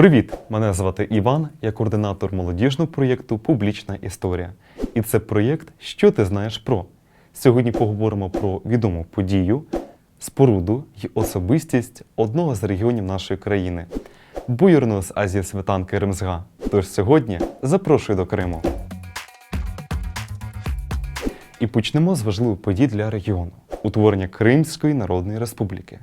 Привіт! Мене звати Іван, я координатор молодіжного проєкту Публічна історія. І це проєкт Що ти знаєш про. Сьогодні поговоримо про відому подію, споруду й особистість одного з регіонів нашої країни буєрного з Азії світанки Римсга. Тож сьогодні запрошую до Криму. І почнемо з важливих подій для регіону утворення Кримської Народної Республіки.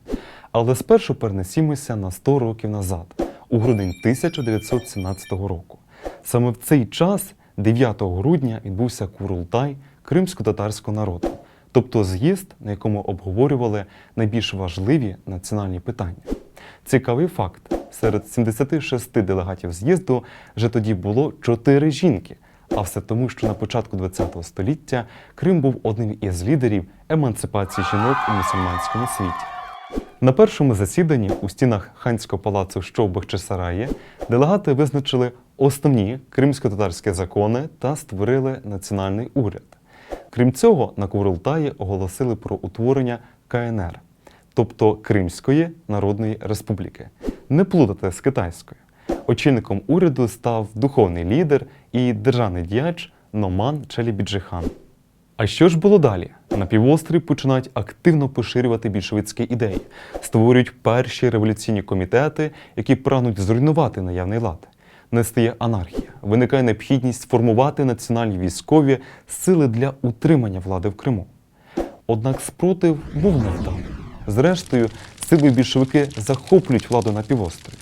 Але спершу перенесімося на 100 років назад, у грудень 1917 року. Саме в цей час, 9 грудня, відбувся Курултай кримсько-татарського народу, тобто з'їзд, на якому обговорювали найбільш важливі національні питання. Цікавий факт: серед 76 делегатів з'їзду вже тоді було 4 жінки. А все тому, що на початку ХХ століття Крим був одним із лідерів емансипації жінок у мусульманському світі. На першому засіданні у стінах ханського палацу що в Бахчисараї делегати визначили основні кримсько-татарські закони та створили національний уряд. Крім цього, на Курултаї оголосили про утворення КНР, тобто Кримської Народної Республіки. Не плутати з китайською. Очільником уряду став духовний лідер і державний діяч Номан Челібіджихан. А що ж було далі? На півострові починають активно поширювати більшовицькі ідеї, створюють перші революційні комітети, які прагнуть зруйнувати наявний лад. Настає анархія, виникає необхідність сформувати національні військові сили для утримання влади в Криму. Однак спротив був невдалим. Зрештою, сили більшовики захоплюють владу на півострові.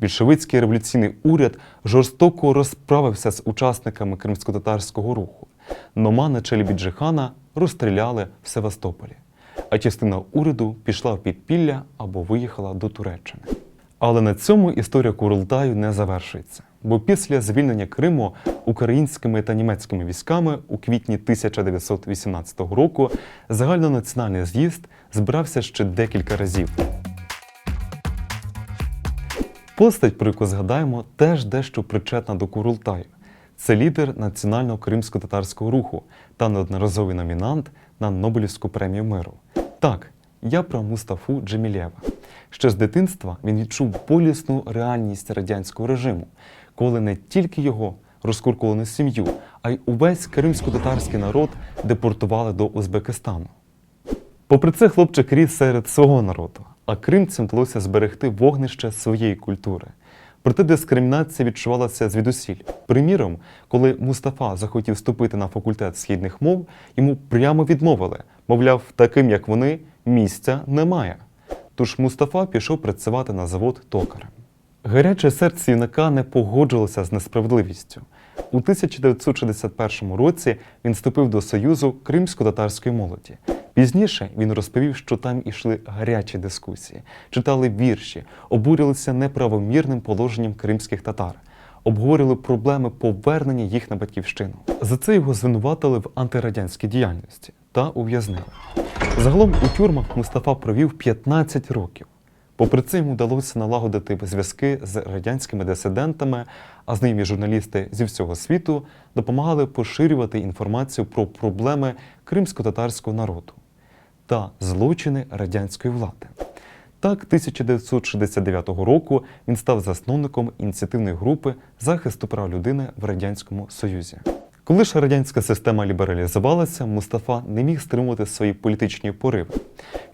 Більшовицький революційний уряд жорстоко розправився з учасниками кримсько-татарського руху. Номана Челібіджихана розстріляли в Севастополі, а частина уряду пішла в підпілля або виїхала до Туреччини. Але на цьому історія Курултаю не завершується, бо після звільнення Криму українськими та німецькими військами у квітні 1918 року загальнонаціональний з'їзд збирався ще декілька разів. Постать, про яку згадаємо, теж дещо причетна до Курултаю. Це лідер національного кримсько-татарського руху та неодноразовий номінант на Нобелівську премію миру. Так, я про Мустафу Джемілєва. Ще з дитинства він відчув болісну реальність радянського режиму, коли не тільки його розкуркувану сім'ю, а й увесь кримсько-татарський народ депортували до Узбекистану. Попри це, хлопчик ріс серед свого народу, а кримцям вдалося зберегти вогнище своєї культури. Проте дискримінація відчувалася звідусіль. Приміром, коли Мустафа захотів вступити на факультет східних мов, йому прямо відмовили, мовляв, таким як вони місця немає. Тож Мустафа пішов працювати на завод токарем. Гаряче серце юнака не погоджувалося з несправедливістю. У 1961 році він вступив до Союзу кримсько-татарської молоді. Пізніше він розповів, що там ішли гарячі дискусії, читали вірші, обурювалися неправомірним положенням кримських татар, обговорювали проблеми повернення їх на батьківщину. За це його звинуватили в антирадянській діяльності та ув'язнили. Загалом у тюрмах Мустафа провів 15 років. Попри це йому вдалося налагодити зв'язки з радянськими дисидентами, а знайомі журналісти зі всього світу допомагали поширювати інформацію про проблеми кримсько-татарського народу та злочини радянської влади. Так, 1969 року він став засновником ініціативної групи захисту прав людини в Радянському Союзі. Коли ж радянська система лібералізувалася, Мустафа не міг стримувати свої політичні пориви.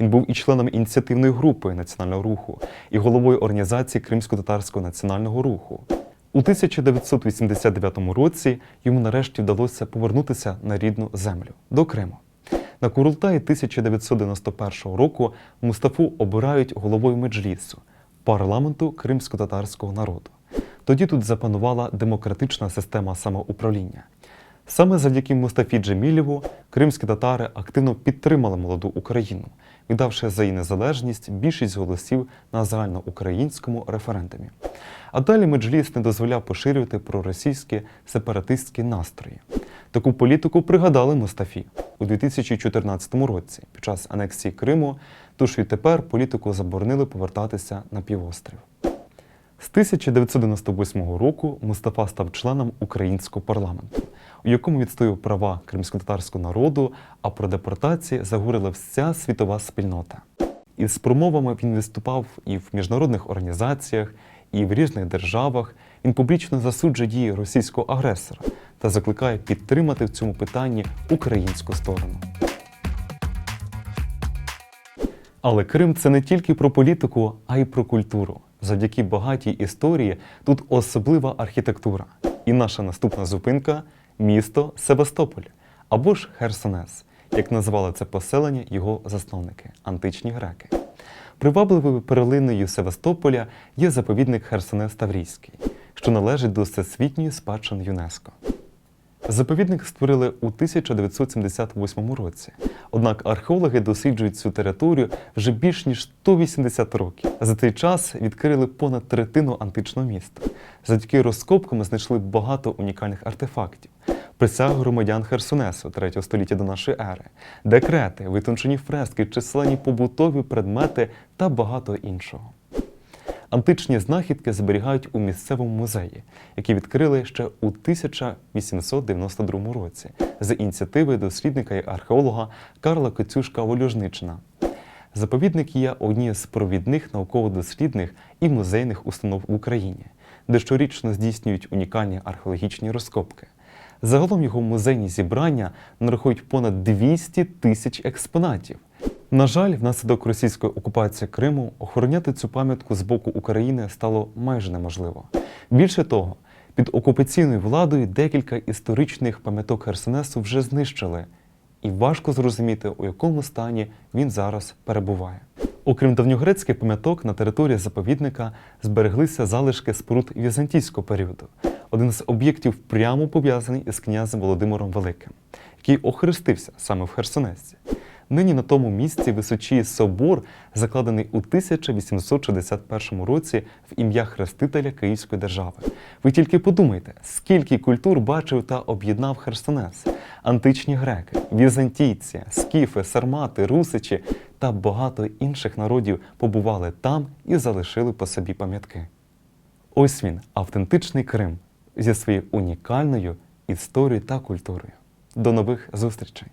Він був і членом ініціативної групи національного руху, і головою організації Кримсько-татарського національного руху. У 1989 році йому нарешті вдалося повернутися на рідну землю до Криму. На Курултаї 1991 року Мустафу обирають головою меджлісу парламенту кримсько-татарського народу. Тоді тут запанувала демократична система самоуправління. Саме завдяки Мустафі Джемілєву кримські татари активно підтримали молоду Україну, віддавши за її незалежність більшість голосів на загальноукраїнському референдумі. А далі меджліс не дозволяв поширювати проросійські сепаратистські настрої. Таку політику пригадали Мустафі у 2014 році під час анексії Криму, тож відтепер політику заборонили повертатися на півострів. З 1998 року Мустафа став членом українського парламенту, у якому відстоював права кримськотатарського народу, а про депортації заговорила вся світова спільнота. Із промовами він виступав і в міжнародних організаціях, і в різних державах він публічно засуджує дії російського агресора та закликає підтримати в цьому питанні українську сторону. Але Крим це не тільки про політику, а й про культуру. Завдяки багатій історії тут особлива архітектура. І наша наступна зупинка місто Севастополь або ж Херсонес, як називали це поселення його засновники античні греки. Привабливою перлиною Севастополя є заповідник Херсонес Таврійський, що належить до всесвітньої спадщини ЮНЕСКО. Заповідник створили у 1978 році. Однак археологи досліджують цю територію вже більш ніж 180 років. За цей час відкрили понад третину античного міста. Завдяки розкопкам знайшли багато унікальних артефактів. Присяг громадян Херсонесу 3 століття до нашої ери, декрети, витончені фрески, численні побутові предмети та багато іншого. Античні знахідки зберігають у місцевому музеї, який відкрили ще у 1892 році за ініціативи дослідника і археолога Карла Коцюшка Волюжничина. Заповідник є однією з провідних науково-дослідних і музейних установ в Україні, де щорічно здійснюють унікальні археологічні розкопки. Загалом його музейні зібрання нарахують понад 200 тисяч експонатів. На жаль, внаслідок російської окупації Криму охороняти цю пам'ятку з боку України стало майже неможливо. Більше того, під окупаційною владою декілька історичних пам'яток Херсонесу вже знищили, і важко зрозуміти, у якому стані він зараз перебуває. Окрім давньогрецьких пам'яток, на території заповідника збереглися залишки споруд візантійського періоду. Один з об'єктів прямо пов'язаний із князем Володимиром Великим, який охрестився саме в Херсонесці. Нині на тому місці височіє собор, закладений у 1861 році в ім'я Хрестителя Київської держави. Ви тільки подумайте, скільки культур бачив та об'єднав Херсонес: античні греки, візантійці, скіфи, сармати, русичі та багато інших народів побували там і залишили по собі пам'ятки. Ось він, автентичний Крим зі своєю унікальною історією та культурою. До нових зустрічей!